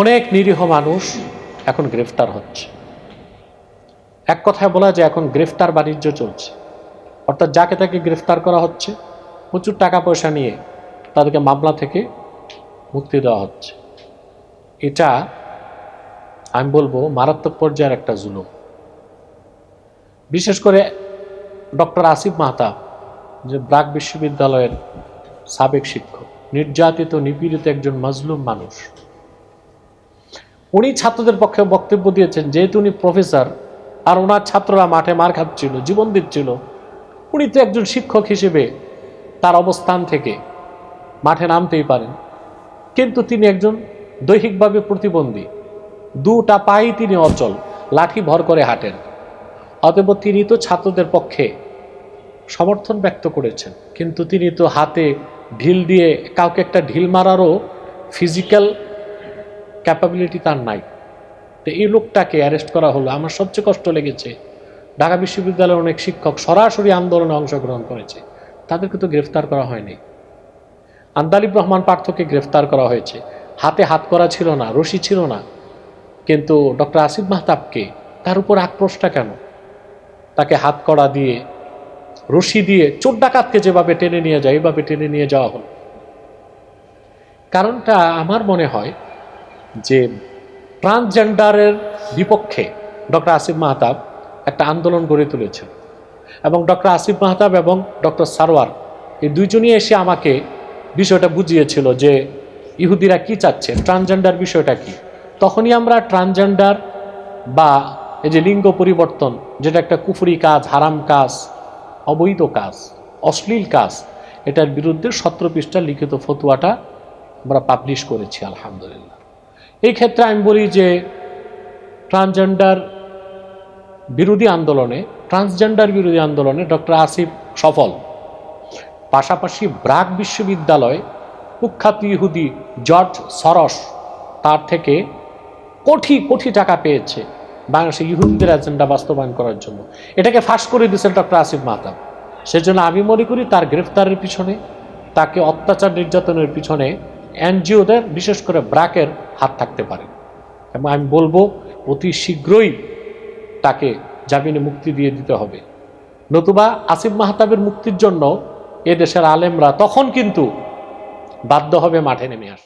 অনেক নিরীহ মানুষ এখন গ্রেফতার হচ্ছে। এক কথায় বলা যায় এখন গ্রেফতার বাণিজ্য চলছে। অর্থাৎ যাকে তাকে গ্রেফতার করা হচ্ছে, প্রচুর টাকা পয়সা নিয়ে তাদেরকে মামলা থেকে মুক্তি দেওয়া হচ্ছে। এটা আমি বলব মারাত্মক পর্যায়ের একটা জুলুম। বিশেষ করে ডক্টর আসিফ মাহতাব যে ব্রাক বিশ্ববিদ্যালয়ের সাবেক শিক্ষক, নির্যাতিত, নিপীড়িত একজন মজলুম মানুষ উনি ছাত্রদের পক্ষে বক্তব্য দিয়েছেন, যেহেতু উনি প্রফেসর, আর ওনার ছাত্ররা মাঠে মার খাচ্ছিল, জীবন দিচ্ছিল। উনি তো একজন শিক্ষক হিসেবে তার অবস্থান থেকে মাঠে নামতেই পারেন। কিন্তু তিনি একজন দৈহিকভাবে প্রতিবন্ধী। দুটা পাই তিনি অচল, লাঠি ভর করে হাঁটেন। অতএব তিনি তো ছাত্রদের পক্ষে সমর্থন ব্যক্ত করেছেন, কিন্তু তিনি তো হাতে ঢিল দিয়ে কাউকে একটা ঢিল মারারও ফিজিক্যাল ক্যাপাবিলিটি তার নাই। তো এই লোকটাকে অ্যারেস্ট করা হলো। আমার সবচেয়ে কষ্ট লেগেছে, ঢাকা বিশ্ববিদ্যালয়ের অনেক শিক্ষক সরাসরি আন্দোলনে অংশগ্রহণ করেছে। তাদেরকে তো গ্রেফতার করা হয়নি। আন্দালিব রহমান পার্থকে গ্রেফতার করা হয়েছে। হাতে হাত করা ছিল না, রশি ছিল না। কিন্তু ডক্টর আসিফ মাহতাবকে তার উপর আক্রোশটা কেন? তাকে হাত করা দিয়ে, রশি দিয়ে চোর ডাকাতকে যেভাবে টেনে নিয়ে যায়, এইভাবে টেনে নিয়ে যাওয়া হলো। কারণটা আমার মনে হয় যে ট্রান্সজেন্ডারের বিপক্ষে ডক্টর আসিফ মাহতাব একটা আন্দোলন গড়ে তুলেছেন। এবং ডক্টর আসিফ মাহতাব এবং ডক্টর সারোয়ার এই দুইজনই এসে আমাকে বিষয়টা বুঝিয়েছিল যে ইহুদিরা কি চাচ্ছে, ট্রান্সজেন্ডার বিষয়টা কি। তখনই আমরা ট্রান্সজেন্ডার বা এই যে লিঙ্গ পরিবর্তন, যেটা একটা কুফরি কাজ, হারাম কাজ, অবৈধ কাজ, অশ্লীল কাজ, এটার বিরুদ্ধে সতেরো পৃষ্ঠা লিখিত ফতুয়াটা আমরা পাবলিশ করেছি, আলহামদুলিল্লাহ। এই ক্ষেত্রে আমি বলি যে ট্রান্সজেন্ডার বিরোধী আন্দোলনে ট্রান্সজেন্ডার বিরোধী আন্দোলনে ডক্টর আসিফ সফল। পাশাপাশি ব্রাক বিশ্ববিদ্যালয় কুখ্যাত ইহুদি জর্জ সরস তার থেকে কোটি কোটি টাকা পেয়েছে বাংলাদেশে ইহুদিদের এজেন্ডা বাস্তবায়ন করার জন্য। এটাকে ফাঁস করে দিয়েছেন ডক্টর আসিফ মাহতাব। সেজন্য আমি মনে করি তার গ্রেফতারের পিছনে, তাকে অত্যাচার নির্যাতনের পিছনে এনজিওদের বিশেষ করে ব্রাকের হাত থাকতে পারে। এবং আমি বলব, অতি শীঘ্রই তাকে জামিনে মুক্তি দিয়ে দিতে হবে। নতুবা আসিফ মাহতাবের মুক্তির জন্য এ দেশের আলেমরা তখন কিন্তু বাধ্য হবে মাঠে নেমে আসতে।